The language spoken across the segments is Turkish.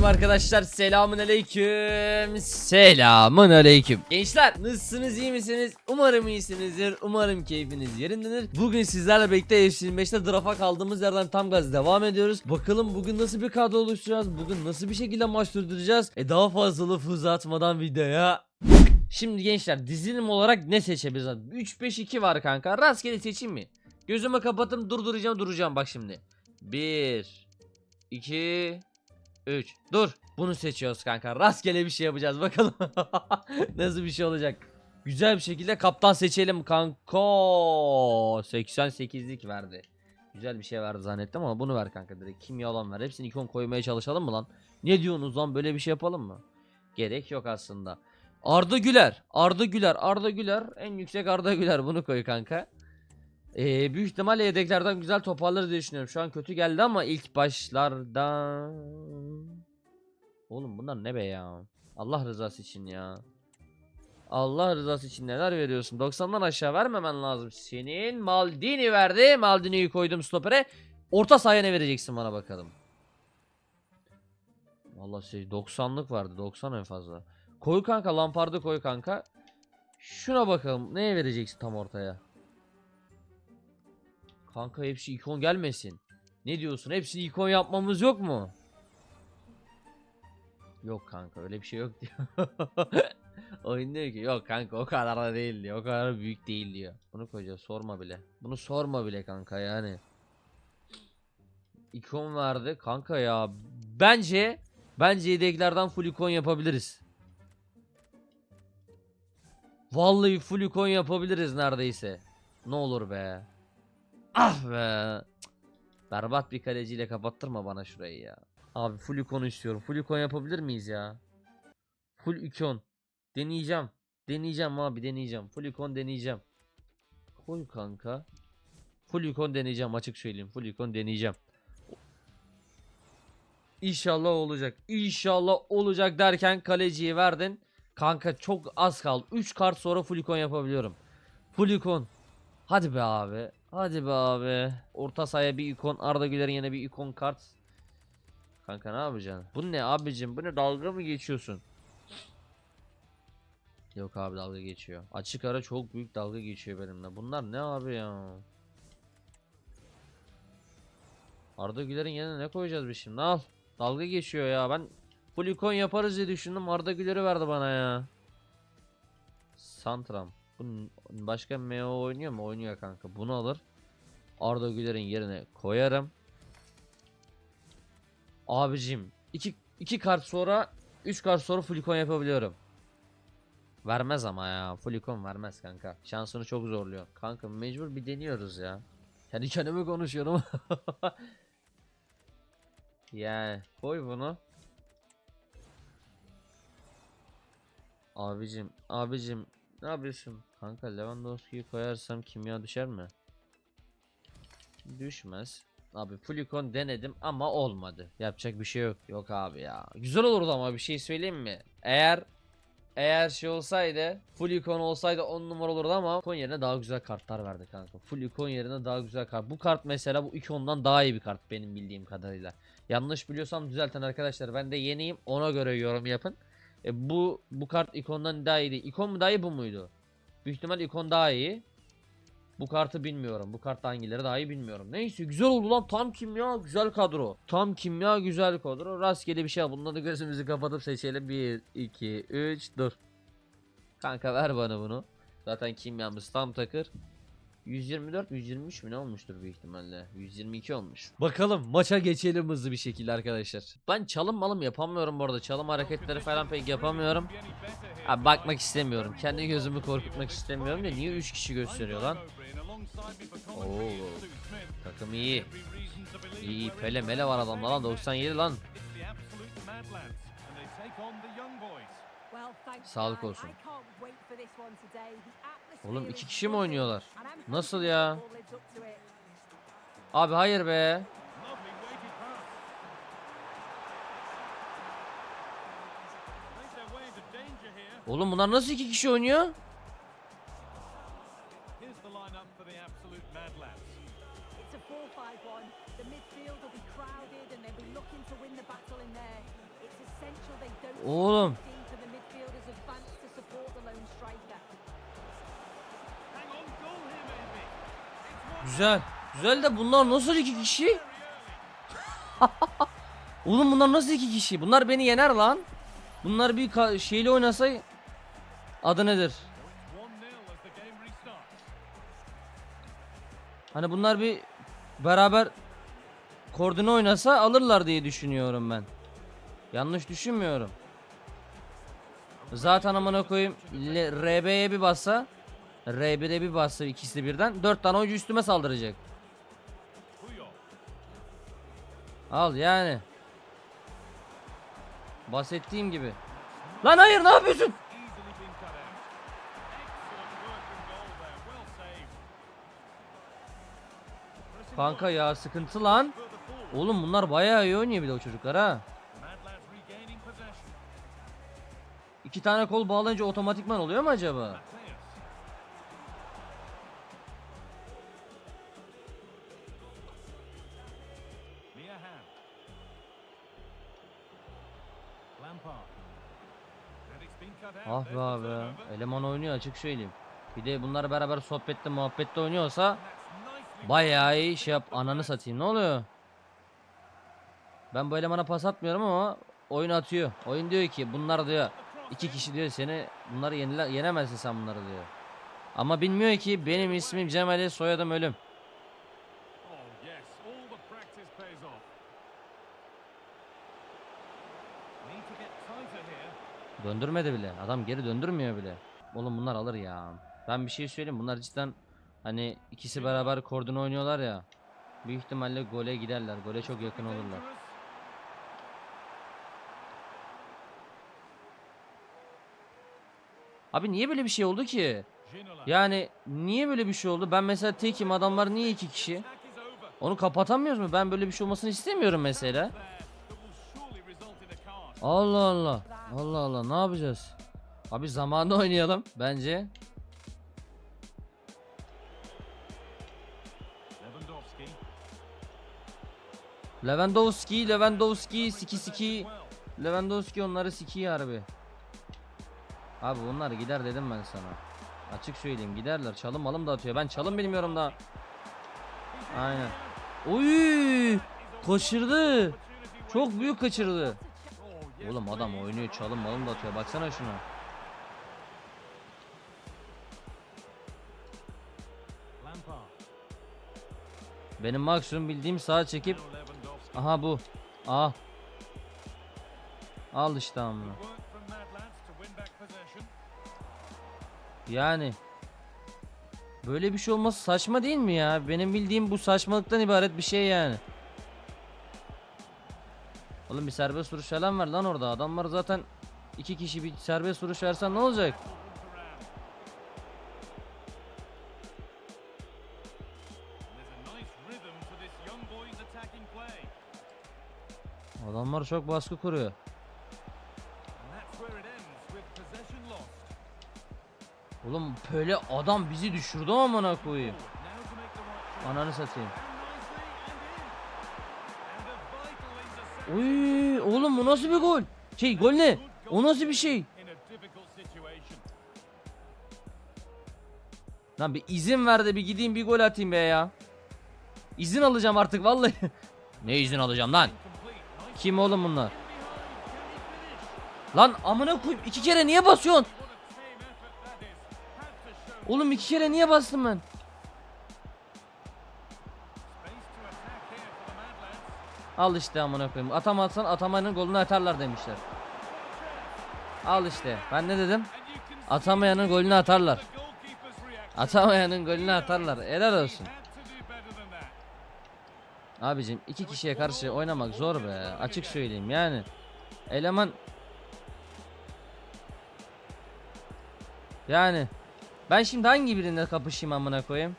aleyküm arkadaşlar. Selamun aleyküm. Selamun aleyküm. Gençler nasılsınız iyi misiniz? Umarım iyisinizdir. Umarım keyfiniz yerindedir. Bugün sizlerle birlikte F25'te drafa kaldığımız yerden tam gaz devam ediyoruz. Bakalım bugün nasıl bir kadro oluşturacağız? Bugün nasıl bir şekilde maç durduracağız? E daha fazla lafı uzatmadan videoya Şimdi gençler dizilim olarak ne seçebiliriz? 3-5-2 var kanka. Rastgele seçeyim mi? Gözümü kapatıp durduracağım duracağım bak şimdi. 1 2 3 Dur. Bunu seçiyoruz kanka. Rastgele bir şey yapacağız bakalım. Nasıl bir şey olacak? Güzel bir şekilde kaptan seçelim kanka. 88'lik verdi. Güzel bir şey verdi zannettim ama bunu ver kanka direkt. Kimya olan ver. Hepsini ikon koymaya çalışalım mı lan? Ne diyorsunuz lan böyle bir şey yapalım mı? Gerek yok aslında. Arda Güler. Arda Güler. Arda Güler. En yüksek Arda Güler. Bunu koy kanka. Ee, büyük ihtimalle yedeklerden güzel toparlarız diye düşünüyorum. Şu an kötü geldi ama ilk başlarda... Oğlum bunlar ne be ya? Allah rızası için ya. Allah rızası için neler veriyorsun? 90'dan aşağı vermemen lazım. Senin Maldini verdi. Maldini'yi koydum stopere. Orta sahaya ne vereceksin bana bakalım. Vallahi şey 90'lık vardı. 90 en fazla. Koy kanka Lampard'ı koy kanka. Şuna bakalım. Neye vereceksin tam ortaya? Kanka hepsi ikon gelmesin. Ne diyorsun? Hepsini ikon yapmamız yok mu? Yok kanka öyle bir şey yok diyor. Oyun diyor ki yok kanka o kadar da değil diyor. O kadar büyük değil diyor. Bunu koyacağız sorma bile. Bunu sorma bile kanka yani. İkon verdi kanka ya. Bence bence yedeklerden full ikon yapabiliriz. Vallahi full ikon yapabiliriz neredeyse. Ne olur be. Ah be. Berbat bir kaleciyle kapattırma bana şurayı ya. Abi full ikon istiyorum. Full ikon yapabilir miyiz ya? Full ikon. Deneyeceğim. Deneyeceğim abi deneyeceğim. Full ikon deneyeceğim. Koy kanka. Full ikon deneyeceğim açık söyleyeyim. Full ikon deneyeceğim. İnşallah olacak. İnşallah olacak derken kaleciyi verdin. Kanka çok az kaldı. 3 kart sonra full ikon yapabiliyorum. Full ikon. Hadi be abi. Hadi be abi. Orta sahaya bir ikon. Arda Güler'in yine bir ikon kart. Kanka ne yapacaksın? Bu ne abicim? Bu ne dalga mı geçiyorsun? Yok abi dalga geçiyor. Açık ara çok büyük dalga geçiyor benimle. Bunlar ne abi ya? Arda Güler'in yerine ne koyacağız biz şimdi? Al. Dalga geçiyor ya. Ben full ikon yaparız diye düşündüm. Arda Güler'i verdi bana ya. Santram. Bunun başka MO oynuyor mu? Oynuyor kanka. Bunu alır. Arda Güler'in yerine koyarım. Abicim iki, iki kart sonra 3 kart sonra full yapabiliyorum. Vermez ama ya. Full vermez kanka. Şansını çok zorluyor. Kanka mecbur bir deniyoruz ya. Kendi kendime konuşuyorum. yani koy bunu. Abicim, abicim ne yapıyorsun? Kanka Lewandowski'yi koyarsam kimya düşer mi? Düşmez. Abi full ikon denedim ama olmadı. Yapacak bir şey yok. Yok abi ya. Güzel olurdu ama bir şey söyleyeyim mi? Eğer eğer şey olsaydı full ikon olsaydı 10 numara olurdu ama ikon yerine daha güzel kartlar verdi kanka. Full ikon yerine daha güzel kart. Bu kart mesela bu ikondan daha iyi bir kart benim bildiğim kadarıyla. Yanlış biliyorsam düzeltin arkadaşlar. Ben de yeniyim. Ona göre yorum yapın. E bu bu kart ikondan daha iyiydi. İkon mu daha iyi bu muydu? Büyük ihtimal ikon daha iyi. Bu kartı bilmiyorum. Bu kart hangileri daha iyi bilmiyorum. Neyse güzel oldu lan. Tam kimya güzel kadro. Tam kimya güzel kadro. Rastgele bir şey. Bunları da gözümüzü kapatıp seçelim. 1, 2, 3, dur. Kanka ver bana bunu. Zaten kimyamız tam takır. 124 123 mü ne olmuştur büyük ihtimalle? 122 olmuş. Bakalım maça geçelim hızlı bir şekilde arkadaşlar. Ben çalım malım yapamıyorum bu arada. Çalım hareketleri falan pek yapamıyorum. Abi bakmak istemiyorum. Kendi gözümü korkutmak istemiyorum ya niye 3 kişi gösteriyor lan? Oo takım iyi. İyi pele mele var adamlar lan 97 lan. Sağlık olsun. Oğlum iki kişi mi oynuyorlar Nasıl ya Abi hayır be Oğlum bunlar nasıl iki kişi oynuyor It's a 4-5-1. The midfield will be crowded and they'll be looking to win the battle in there. It's Oğlum. Güzel. Güzel de bunlar nasıl iki kişi? Oğlum bunlar nasıl iki kişi? Bunlar beni yener lan. Bunlar bir şeyle oynasa adı nedir? Hani bunlar bir beraber koordine oynasa alırlar diye düşünüyorum ben. Yanlış düşünmüyorum. Zaten amına koyayım RB'ye bir bassa R1'e bir bassa ikisi de birden 4 tane oyuncu üstüme saldıracak. Al yani. Bahsettiğim gibi. Lan hayır ne yapıyorsun? Kanka ya sıkıntı lan. Oğlum bunlar bayağı iyi oynuyor bir de o çocuklar ha. İki tane kol bağlayınca otomatikman oluyor mu acaba? Eleman oynuyor açık söyleyeyim. Bir de bunlar beraber sohbette muhabbette oynuyorsa bayağı iyi şey yap ananı satayım ne oluyor? Ben bu elemana pas atmıyorum ama oyun atıyor. Oyun diyor ki bunlar diyor iki kişi diyor seni bunları yenile, yenemezsin sen bunları diyor. Ama bilmiyor ki benim ismim Cemal'i soyadım ölüm. Döndürmedi bile. Adam geri döndürmüyor bile. Oğlum bunlar alır ya. Ben bir şey söyleyeyim. Bunlar cidden hani ikisi beraber koordine oynuyorlar ya. Büyük ihtimalle gole giderler. Gole çok yakın olurlar. Abi niye böyle bir şey oldu ki? Yani niye böyle bir şey oldu? Ben mesela tekim adamlar niye iki kişi? Onu kapatamıyoruz mu? Ben böyle bir şey olmasını istemiyorum mesela. Allah Allah. Allah Allah ne yapacağız? Abi zamanında oynayalım bence. Lewandowski, Lewandowski, siki siki. Lewandowski onları siki harbi. Abi bunlar gider dedim ben sana. Açık söyleyeyim giderler. Çalım malım da atıyor. Ben çalım bilmiyorum da. Aynen. Oy! Kaçırdı. Çok büyük kaçırdı. Oğlum adam oynuyor çalım malım da atıyor. Baksana şuna. Benim maksimum bildiğim sağa çekip aha bu. Aha. Al işte amına. Yani böyle bir şey olması saçma değil mi ya? Benim bildiğim bu saçmalıktan ibaret bir şey yani. Oğlum bir serbest vuruş falan var lan orada. Adamlar zaten iki kişi bir serbest vuruş versen ne olacak? Adamlar çok baskı kuruyor. Oğlum böyle adam bizi düşürdü amına koyayım. Ananı satayım. Oy oğlum bu nasıl bir gol? Şey gol ne? O nasıl bir şey? Lan bir izin ver de bir gideyim bir gol atayım be ya. İzin alacağım artık vallahi. ne izin alacağım lan? Kim oğlum bunlar? Lan amına koyayım iki kere niye basıyorsun? Oğlum iki kere niye bastım ben? Al işte amına koyayım. Atamazsan atamanın golünü atarlar demişler. Al işte. Ben ne dedim? Atamayanın golünü atarlar. Atamayanın golünü atarlar. Helal olsun. Abicim iki kişiye karşı oynamak zor be. Açık söyleyeyim yani. Eleman Yani ben şimdi hangi birine kapışayım amına koyayım?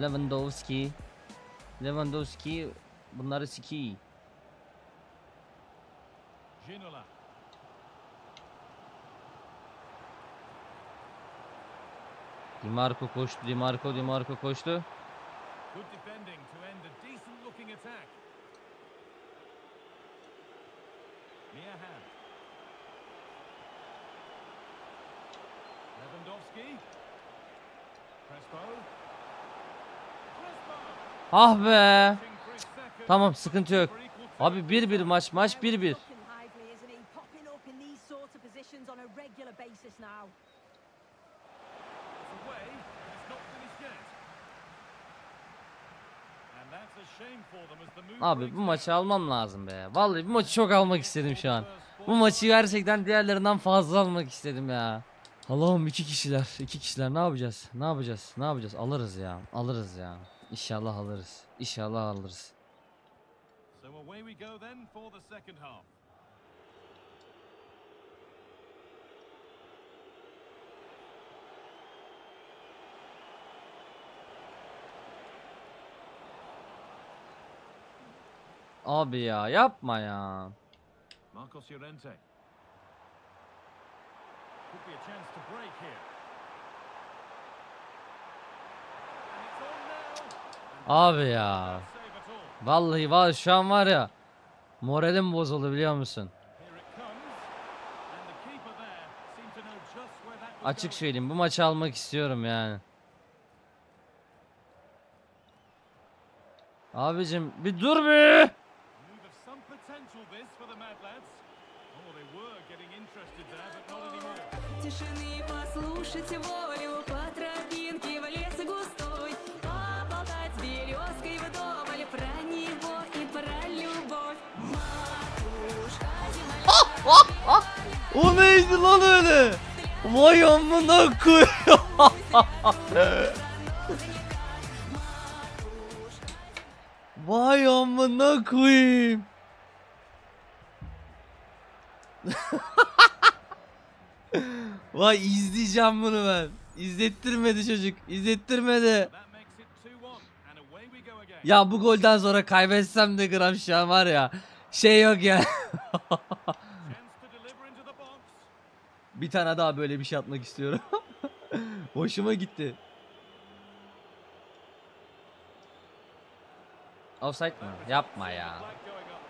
Lewandowski. Lewandowski bunları siki. Di Marco koştu, Di Marco, Di Marco koştu. Lewandowski. Crespo. Ah be. Tamam sıkıntı yok. Abi 1-1 maç maç 1-1. Looking lively, isn't he? Popping up in these sorts of positions on a regular basis now. It's away, but it's not finished yet. And that's a shame for them as the move Abi bu maçı almam lazım be. Vallahi bu maçı çok almak istedim şu an. Bu maçı gerçekten diğerlerinden fazla almak istedim ya. Allah'ım iki kişiler, iki kişiler ne yapacağız? Ne yapacağız? Ne yapacağız? Alırız ya. Alırız ya. İnşallah alırız. İnşallah alırız. So away we go then for the second half. Abi ya yapma ya. Marcos Llorente. Could be a chance to break here. And it's on now. And Abi ya. Vallahi var şu an var ya. Moralim bozuldu biliyor musun? Açık söyleyeyim bu maçı almak istiyorum yani. Abicim bir dur bir. Move of some potential O neydi lan öyle? Vay amına koyayım. Vay amına koyayım. Vay izleyeceğim bunu ben. İzlettirmedi çocuk. İzlettirmedi. That makes it 2-1, and away we go again. Ya bu golden sonra kaybetsem de gram şu an var ya. Şey yok ya. Chance to deliver into the box. Bir tane daha böyle bir şey atmak istiyorum. Hoşuma gitti. Offside mı? Yapma ya. Flag going up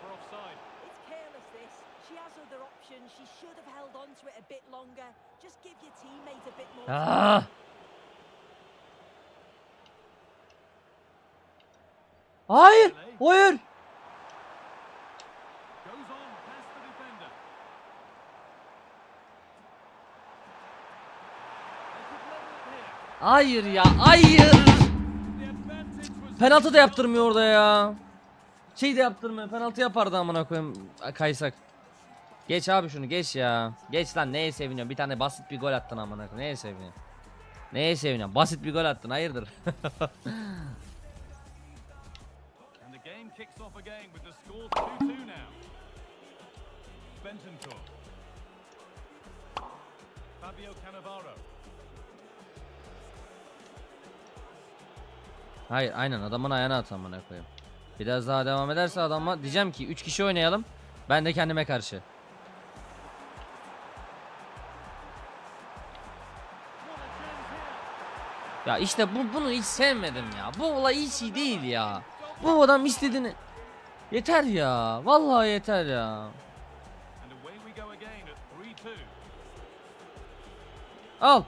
Hayır ya! Hayır! Penaltı da yaptırmıyor orada ya. Şey de yaptırmıyor. Penaltı yapardı amına koyayım kaysak. Geç abi şunu geç ya. Geç lan neye seviniyorsun? Bir tane basit bir gol attın amına koyayım. Neye seviniyorsun? Neye seviniyorsun? Basit bir gol attın. Hayırdır? And the Hayır aynen adamın ayağına at amına koyayım. Biraz daha devam ederse adama diyeceğim ki 3 kişi oynayalım. Ben de kendime karşı. Ya işte bu bunu hiç sevmedim ya. Bu olay hiç iyi değil ya. Bu adam istediğini Yeter ya. Vallahi yeter ya. And away we go again at 3-2. Al.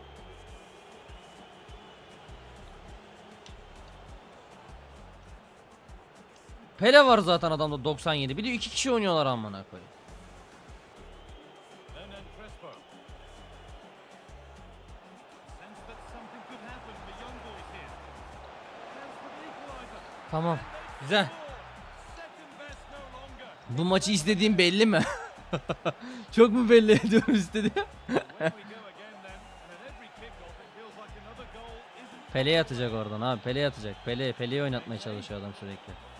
Pele var zaten adamda 97. Bir de iki kişi oynuyorlar amına koyayım. Tamam. Güzel. Bu maçı istediğim belli mi? Çok mu belli ediyorum istediğim? Pele'ye atacak oradan abi. Pele'ye atacak. Pele, Pele'yi oynatmaya çalışıyor adam sürekli.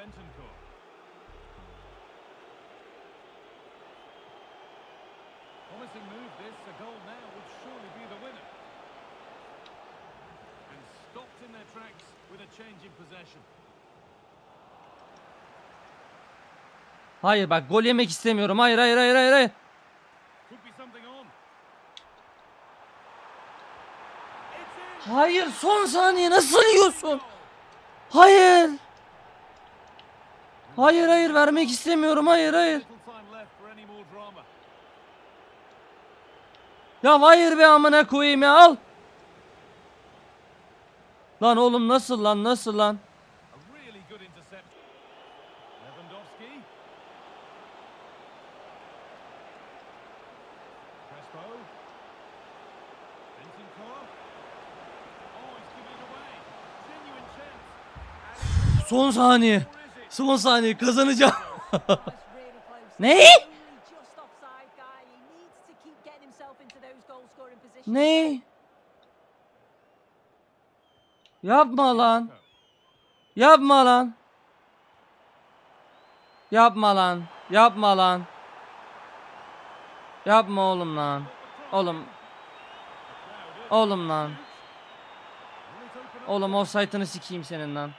Bentoncourt. Promising move this, a goal now would surely be the winner. And stopped in their tracks with a change in possession. Hayır bak gol yemek istemiyorum. Hayır hayır hayır hayır hayır. Hayır son saniye nasıl yiyorsun? Hayır. Hayır hayır vermek istemiyorum hayır hayır. Ya hayır be amına koyayım ya al. Lan oğlum nasıl lan nasıl lan? Son saniye. Son saniye kazanacağım. Ne? Ne? Yapma lan. Yapma lan. Yapma lan. Yapma lan. Yapma oğlum lan. Oğlum. Oğlum lan. Oğlum offside'ını sikeyim senin lan.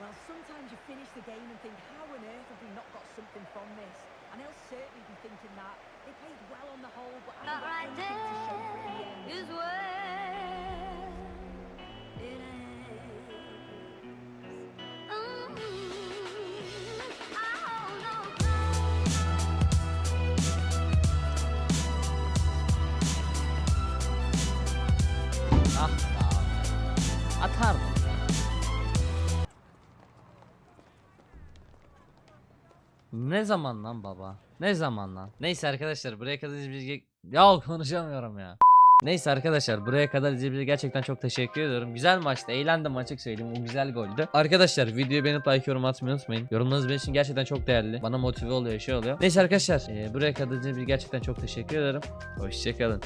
Well, sometimes you finish the game and think, how on earth have we not got something from this? And he'll certainly be thinking that. They played well on the whole, but But haven't right anything to show Ne zaman lan baba? Ne zaman lan? Neyse arkadaşlar buraya kadar izlediğiniz Ya konuşamıyorum ya. Neyse arkadaşlar buraya kadar izlediğiniz gerçekten çok teşekkür ediyorum. Güzel maçtı. Eğlendim açık söyleyeyim. O güzel goldü. Arkadaşlar videoyu beğenip like yorum atmayı unutmayın. Yorumlarınız benim için gerçekten çok değerli. Bana motive oluyor, şey oluyor. Neyse arkadaşlar e, buraya kadar izlediğiniz gerçekten çok teşekkür ederim. Hoşçakalın.